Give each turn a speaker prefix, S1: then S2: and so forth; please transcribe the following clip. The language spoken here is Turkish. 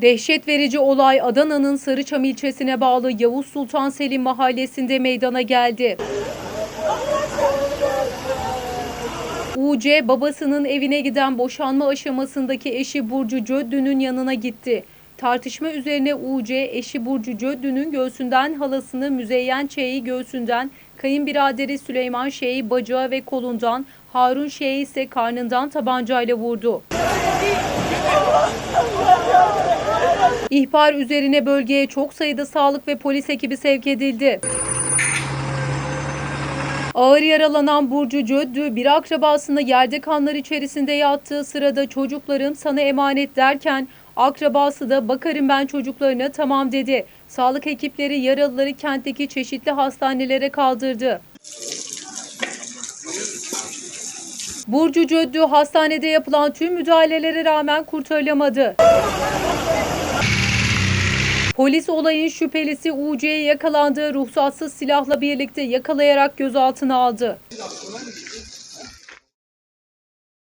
S1: Dehşet verici olay Adana'nın Sarıçam ilçesine bağlı Yavuz Sultan Selim mahallesinde meydana geldi. UC babasının evine giden boşanma aşamasındaki eşi Burcu Cöddü'nün yanına gitti. Tartışma üzerine UC eşi Burcu Cöddü'nün göğsünden halasını Müzeyyen Ç'yi göğsünden, kayınbiraderi Süleyman Ş'yi bacağı ve kolundan, Harun Ş'yi ise karnından tabancayla vurdu. İhbar üzerine bölgeye çok sayıda sağlık ve polis ekibi sevk edildi. Ağır yaralanan Burcu Cöddü bir akrabasına yerde kanlar içerisinde yattığı sırada çocuklarım sana emanet derken akrabası da bakarım ben çocuklarına tamam dedi. Sağlık ekipleri yaralıları kentteki çeşitli hastanelere kaldırdı. Burcu Cöddü hastanede yapılan tüm müdahalelere rağmen kurtarılamadı. Polis olayın şüphelisi UC'ye yakalandığı ruhsatsız silahla birlikte yakalayarak gözaltına aldı.